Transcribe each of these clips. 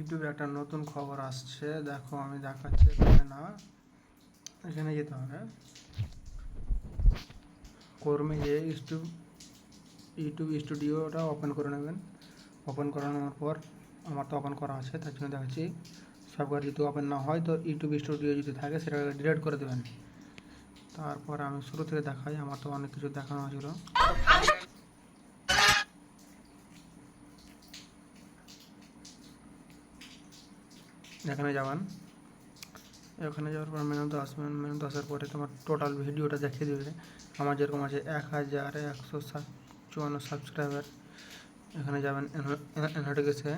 ইউটিউবে একটা নতুন খবর আসছে। দেখো, আমি দেখাচ্ছি এখানে না। এখানে যেতে হবে। কর্মে যে ইউটিউব ইউটিউব স্টুডিওটা ওপেন করে নেবেন। ওপেন করানোর পর আমার তো ওপেন করা আছে, তার জন্য দেখাচ্ছি। সববার যদি ওপেন না হয়, তো ইউটিউব স্টুডিও যদি থাকে, সেটাকে ডিলিট করে দেবেন। তারপর আমি শুরু থেকে দেখাই, আমার তো অনেক কিছু দেখানো ছিল। এখানে যাবেন এখানে যাওয়ার পর মেনুতে আসবেন মেনুতে আসার পরে তোমার টোটাল ভিডিওটা দেখিয়ে দেবে। আমার যেরকম আছে এক হাজার একশো সাত চুয়ান্ন সাবস্ক্রাইবার এখানে যাবেন এনহাটিকেসে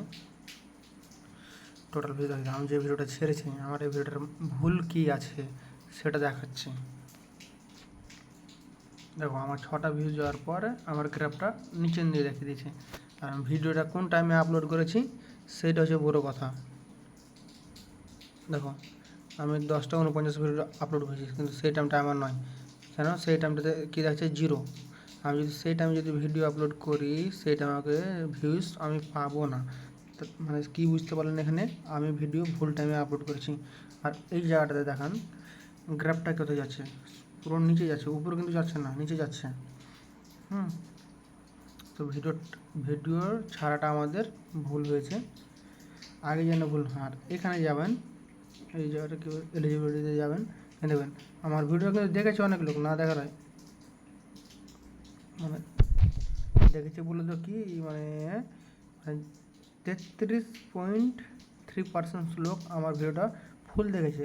টোটাল ভিডিও দেখাচ্ছে আমি যে ভিডিওটা ছেড়েছি, আমার এই ভিডিওটার ভুল কী আছে সেটা দেখাচ্ছি। দেখো, আমার ছটা ভিউজ যাওয়ার পরে আমার গ্রাফটা নিচের দিয়ে দেখিয়ে দিয়েছে। আর ভিডিওটা কোন টাইমে আপলোড করেছি সেটা হচ্ছে বড়ো কথা। দেখো, আমি দশটা উনপঞ্চাশ ভিডিও আপলোড করেছি, কিন্তু সেই টাইমটা আমার নয়। কেন? সেই টাইমটাতে কী দেখাচ্ছে? জিরো আমি যদি সেই টাইমে যদি ভিডিও আপলোড করি, সেই টাইমে আমাকে ভিউজ আমি পাবো না। মানে কী বুঝতে পারলেন এখানে? আমি ভিডিও ভুল টাইমে আপলোড করেছি। আর এই জায়গাটাতে দেখান গ্রাফটা কোথায় যাচ্ছে? পুরো নিচে যাচ্ছে, উপরে কিন্তু যাচ্ছে না, নিচে যাচ্ছে। হুম। তো ভিডিও ভিডিওর ছাড়াটা আমাদের ভুল হয়েছে। আগে যেন ভুল আর এখানে যাবেন এই জায়গাটা কি এলিজিবিলিটিতে যাবেন। দেখবেন আমার ভিডিও কিন্তু দেখেছে অনেক লোক, না দেখার হয়। মানে দেখেছে বলে তো কি মানে মানে তেত্রিশ পয়েন্ট থ্রি পার্সেন্ট লোক আমার ভিডিওটা ফুল দেখেছে।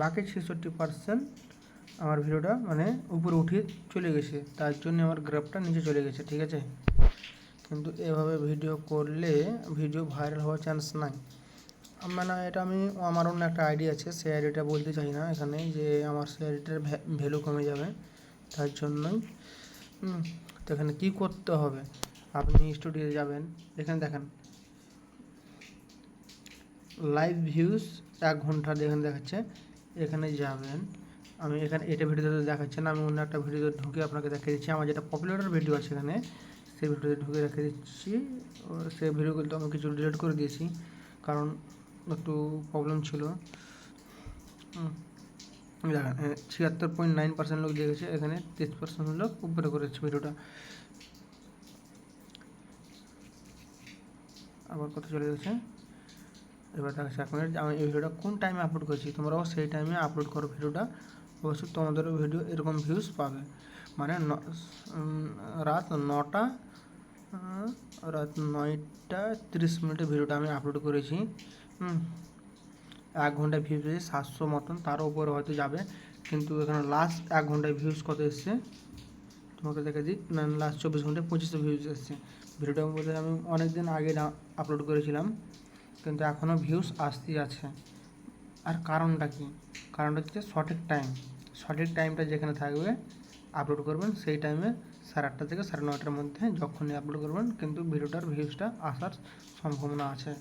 বাকি ছেষট্টি পার্সেন্ট আমার ভিডিওটা মানে উপরে উঠে চলে গেছে। তার জন্য আমার গ্রাফটা নিচে চলে গেছে, ঠিক আছে? কিন্তু এভাবে ভিডিও করলে ভিডিও ভাইরাল হওয়ার চান্স নাই। মানে এটা আমি, আমার অন্য একটা আইডি আছে, সেই আইডিটা বলতে চাই না এখানে, যে আমার সেই ভ্যালু কমে যাবে, তার জন্যই। তো এখানে কী করতে হবে? আপনি স্টুডিও যাবেন, এখানে দেখেন। লাইভ ভিউজ এক ঘণ্টা এখানে দেখাচ্ছে, এখানে যাবেন। আমি এখানে, এটা ভিডিওতে দেখাচ্ছে না, আমি অন্য একটা ভিডিওতে ঢুকে আপনাকে দেখিয়ে দিচ্ছি। আমার যেটা পপুলার ভিডিও আছে এখানে, সেই ভিডিওতে ঢুকে রেখে দিচ্ছি। সেই ভিডিওগুলো আমি কিছু ডিলিট করে দিয়েছি, কারণ একটু প্রবলেম ছিল। দেখেন ছিয়াত্তর পয়েন্ট নাইন পার্সেন্ট লোক দেখেছে এখানে তিরিশ পার্সেন্ট লোক উপরে করেছে ভিডিওটা। আবার কত চলে গেছে। এবার দেখাচ্ছে মিনিট আমি এই ভিডিওটা কোন টাইমে আপলোড করেছি তোমরাও সেই টাইমে আপলোড করো ভিডিওটা। অবশ্যই তোমাদেরও ভিডিও এরকম ভিউজ পাবে। মানে রাত নটা রাত নয়টা তিরিশ মিনিটের ভিডিওটা আমি আপলোড করেছি। এক ঘন্টায় ভিউজ পেয়েছে সাতশো মতন, তার উপরে হয়তো যাবে। কিন্তু এখানে লাস্ট এক ঘন্টায় ভিউজ কত এসছে? তোমাকে দেখে দিই লাস্ট চব্বিশ ঘন্টায় পঁচিশশো ভিউজ এসছে। ভিডিওটার মধ্যে আমি অনেক দিন আগে আপলোড করেছিলাম। কিন্তু এখনও ভিউজ আসতেই আছে আর কারণটা কি? কারণটা হচ্ছে সঠিক টাইম সঠিক টাইমটা যেখানে থাকবে আপলোড করবেন, সেই টাইমে সাড়ে আটটা থেকে সাড়ে নটার মধ্যে যখনই আপলোড করবেন, কিন্তু ভিডিওটার ভিউজটা আসার সম্ভাবনা আছে।